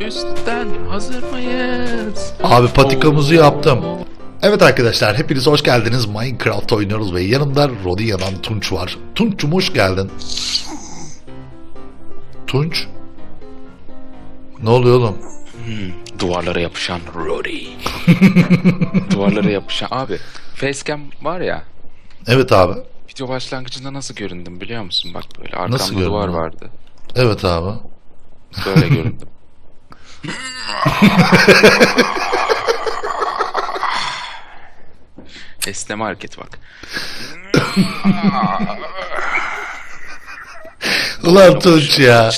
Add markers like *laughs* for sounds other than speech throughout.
üstten hazır mıyız? Abi patikamızı yaptım. Evet arkadaşlar hepiniz hoş geldiniz. Minecraft oynuyoruz ve yanımda Rodinia'dan Tunç var. Tunç'cum hoş geldin. Tunç? Ne oluyor oğlum? Duvarlara yapışan Rory. *laughs* Duvarlara yapışan abi. Facecam var ya. Evet abi. Video başlangıcında nasıl göründüm biliyor musun? Bak böyle arkamda Nasıl duvar vardı. Evet abi. Böyle *laughs* göründüm. Esneme hareketi bak. Ulan Tunç ya.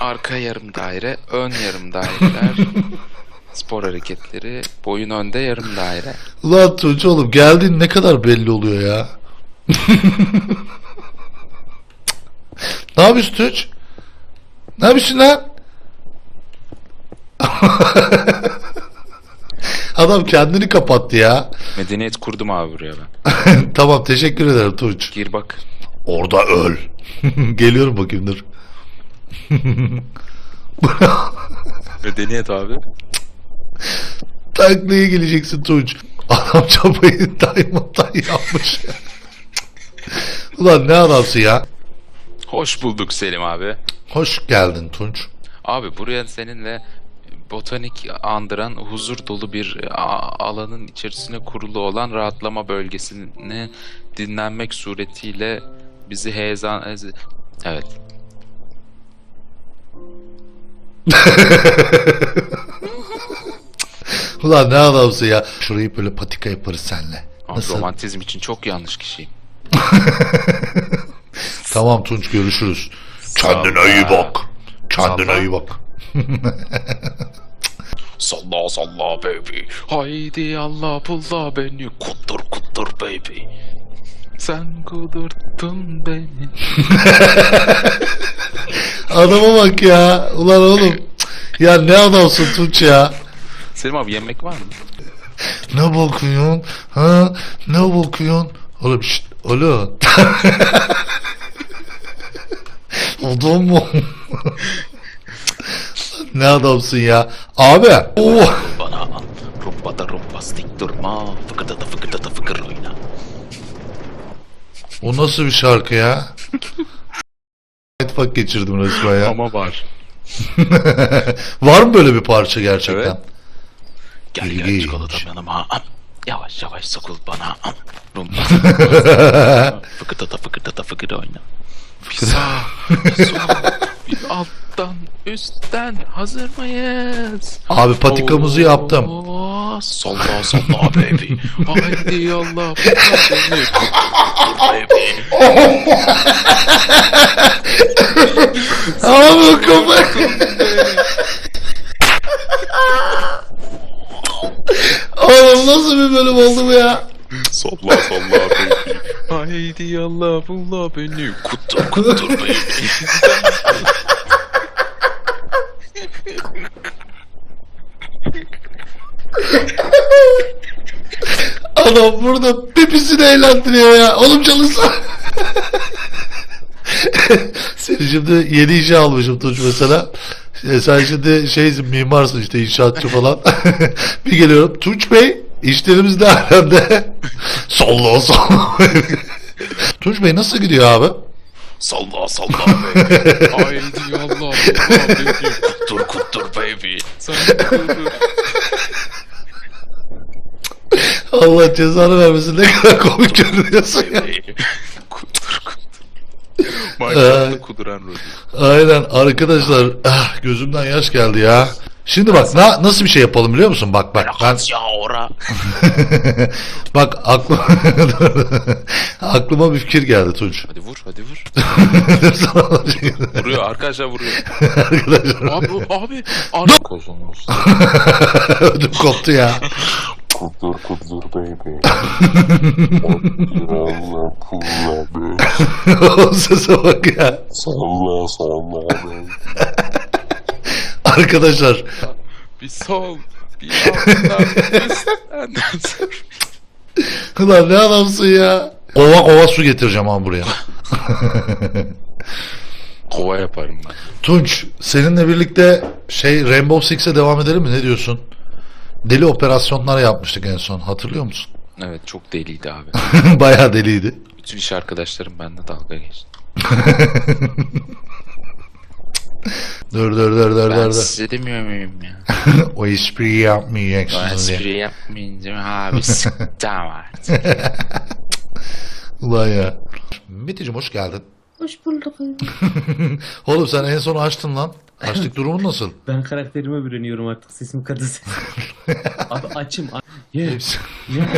Arka yarım daire, ön yarım daireler. Spor hareketleri, boyun önde yarım daire. Ulan Tunç oğlum geldiğin ne kadar belli oluyor ya. ne yapıyorsun Tunç? Ne yapıyorsun lan? *laughs* Adam kendini kapattı ya. Medeniyet kurdum abi buraya ben. *laughs* tamam teşekkür ederim Tunç. Gir bak. Orada öl. *laughs* Geliyorum bakayım dur. Medeniyet abi. Taklaya geleceksin Tunç. Adam çabayı Diamond'dan yapmış. Ulan ne adamsın ya. Hoş bulduk Selim abi. Hoş geldin Tunç. Abi buraya seninle botanik andıran huzur dolu bir a- alanın içerisine kurulu olan rahatlama bölgesini dinlenmek suretiyle bizi heyecan... Evet. *laughs* Ulan ne adamsın ya. Şurayı böyle patika yaparız senle. Abi Nasıl? romantizm için çok yanlış kişiyim. *laughs* Tamam Tunç görüşürüz. Kendine iyi bak. Kendine iyi bak. *laughs* Salla salla baby. Haydi Allah pulla beni. Kudur kudur baby. Sen kudurttun beni. *laughs* Adama bak ya. Ulan oğlum. Ya ne adamsın Tunç ya. Selim abi yemek var mı? Ne bakıyorsun? Ha? Ne bakıyorsun? Oğlum şşt. Oğlum. *laughs* Adam mı? Ne adamsın ya. Abi. Oh. Bana rumba da rumbastik durma. Fıkırda da fıkırda da fıkır oyna. O nasıl bir şarkı ya? Etfak geçirdim resmen ya. Ama var. *laughs* Var mı böyle bir parça gerçekten? Evet. Gel gel çikolatam yanıma. Yavaş yavaş sokul bana. Rumba. *laughs* fıkırda da fıkırda da fıkır oyna. Sol, bir alttan, üstten hazır mıyız? Abi patikamızı yaptım. Oo, Salla salla baby. *laughs* Haydi Allah beni. baby. Abi kafa. Oğlum nasıl bir bölüm oldu bu ya? Salla salla baby. Haydi Allah bulla beni. Kutur kutur baby. *laughs* Adam burada pipisini eğlendiriyor ya. Oğlum çalışsana. *laughs* Seni şimdi yeni işe almışım Tunç mesela. E, Sen şimdi şeysin mimarsın işte inşaatçı falan. *laughs* bir geliyorum. Tunç Bey işlerimiz ne alemde? *laughs* Salla salla. Tunç Bey nasıl gidiyor abi? Salla salla baby. Haydi Allah bulla beni. Kutur kutur baby. Sen kutur. Allah cezanı vermesin ne kadar komik görünüyorsun ya. kudur kudur. *laughs* Minecraft'ta kuduran Rudy. Aynen arkadaşlar ah, gözümden yaş geldi ya. Şimdi bak na, nasıl bir şey yapalım biliyor musun? Bak bak ben Ya ora. *laughs* bak aklıma *laughs* aklıma bir fikir geldi Tunç. Hadi vur hadi vur. Vuruyor arkadaşlar vuruyor. arkadaşlar Abi abi. Kozumuz. ödüm koptu ya. Kudur kudur baby. Yalla pulla be. *laughs* o sese bak ya. Salla salla baby. Arkadaşlar Bir sol. Bir üstten. ulan ne adamsın ya. Kova kova su getireceğim abi buraya. *laughs* Kova yaparım ben. Tunç seninle birlikte şey Rainbow Six'e devam edelim mi? Ne diyorsun? Deli operasyonlar yapmıştık en son. Hatırlıyor musun? Evet çok deliydi abi. *laughs* Bayağı deliydi. Bütün iş arkadaşlarım bende dalga geçti. *laughs* Dur dur dur dur Ben dur. dur. size demiyor muyum ya? *laughs* o espriyi Ben yapmayacaksınız diye. espri yapmayınca abi tamam artık. Ulan ya. Mete'cim hoş geldin. Hoş bulduk. *laughs* Oğlum sen en son açtın lan. Açlık durumun nasıl? Ben karakterime bürünüyorum artık. Sesim kadın. *laughs* Abi açım. a- Ye. Hepsi. Ye.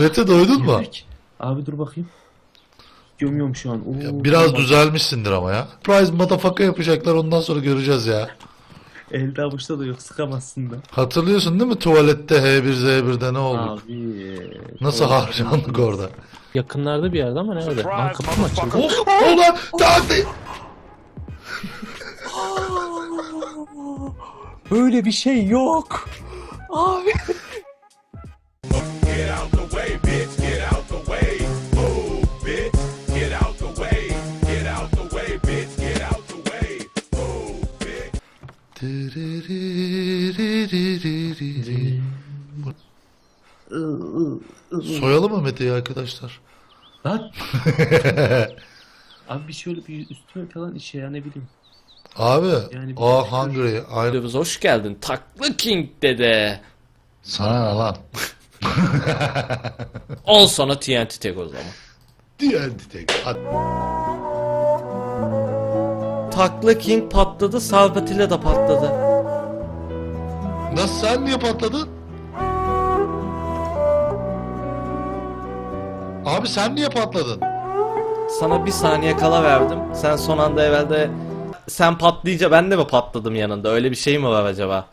Mete doydun mu? Yemek. Abi dur bakayım. Gömüyorum şu an. Oo, Biraz tamam. düzelmişsindir ama ya. Prize motherfucker yapacaklar ondan sonra göreceğiz ya. Elde avuçta da yok sıkamazsın da. Hatırlıyorsun değil mi tuvalette H1Z1'de ne oldu? Abi. Nasıl harcandık orada? Yakınlarda bir yerde ama nerede? Lan kapı mı açıldı? Oh, ulan taktı. Böyle bir şey yok. Abi. Mete'yi arkadaşlar? Lan. *laughs* Abi bir şöyle bir üstüme falan işe ya ne bileyim. Abi, Yani bir o şey- hungry. Videomuza hoş geldin. Taklı King dede. Sana ne lan? *laughs* Al sana TNT tek o zaman. Diğer tek. Taklı King patladı, Salvatilla da patladı. Nasıl sen niye patladın? Abi sen niye patladın? Sana bir saniye kala verdim. Sen son anda evvelde sen patlayınca ben de mi patladım yanında? Öyle bir şey mi var acaba?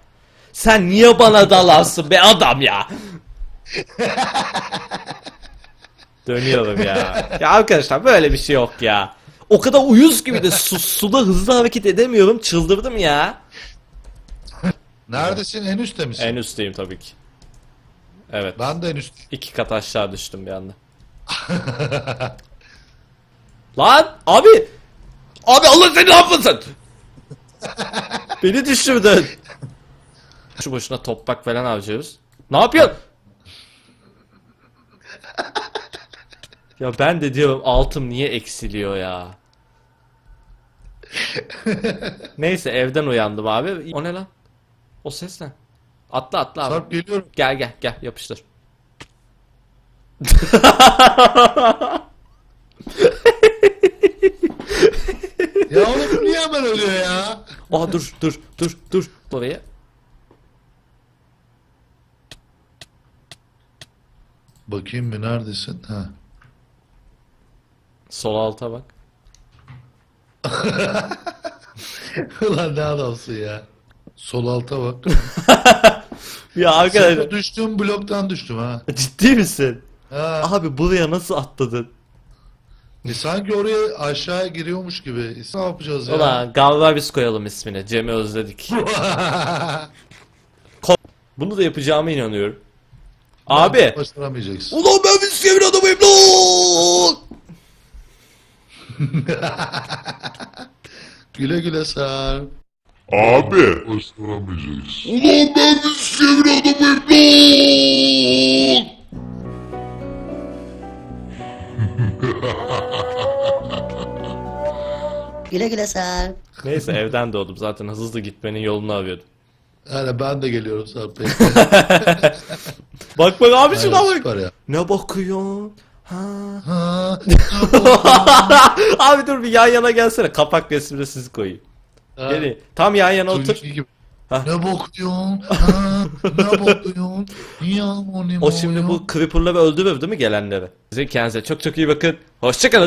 Sen niye bana dalarsın be adam ya? *laughs* Dönüyorum ya. Ya arkadaşlar böyle bir şey yok ya. O kadar uyuz gibi de su, suda hızlı hareket edemiyorum. Çıldırdım ya. Neredesin? En üstte misin? En üstteyim tabii ki. Evet. Ben de en üstte. İki kat aşağı düştüm bir anda. *laughs* Lan abi! Abi Allah seni yapmasın? *laughs* Beni düşürdün. Şu boşuna toprak falan harcıyoruz. Ne yapıyorsun? *laughs* ya ben de diyorum altım niye eksiliyor ya? Neyse evden uyandım abi. O ne lan? O ses ne? Atla atla abi. Sarp geliyorum. Gel gel gel yapıştır. Ya oğlum bu niye hemen ölüyor ya? Aa dur dur dur dur buraya. Bakayım bir neredesin? Ha. Sol alta bak. *laughs* Ulan ne adamsın ya. Sol alta bak. *laughs* Ya arkadaşlar düştüğüm bloktan düştüm ha. ciddi misin? Ha. Abi buraya nasıl atladın? E sanki oraya aşağıya giriyormuş gibi. Ne yapacağız ya? Ulan galiba biz koyalım ismini. Cem'i özledik. *laughs* Bunu da yapacağıma inanıyorum. Abi. Başaramayacaksın. Ulan ben bisküvin adamıyım lan. Güle güle sar. Abi. Başaramayacaksın. Ulan ben bir sevin adamıyım lan. *laughs* *laughs* Güle güle Sarp. Neyse evden doğdum zaten hızlı gitmenin yolunu arıyordum. Yani ben de geliyorum Sarp *laughs* Bey. Bak bak abi şuna Aynen, bak. ya. Ne bakıyorsun? Ha. Ha. *laughs* abi dur bir yan yana gelsene. Kapak resmini sizi koyayım. ha. Gelin. Tam yan yana otur. Gibi. Ne bakıyorsun? Ha, ne bakıyorsun? Ya, o, şimdi bu creeper'ları öldürür değil mi gelenleri? Kendinize çok çok iyi bakın. Hoşçakalın.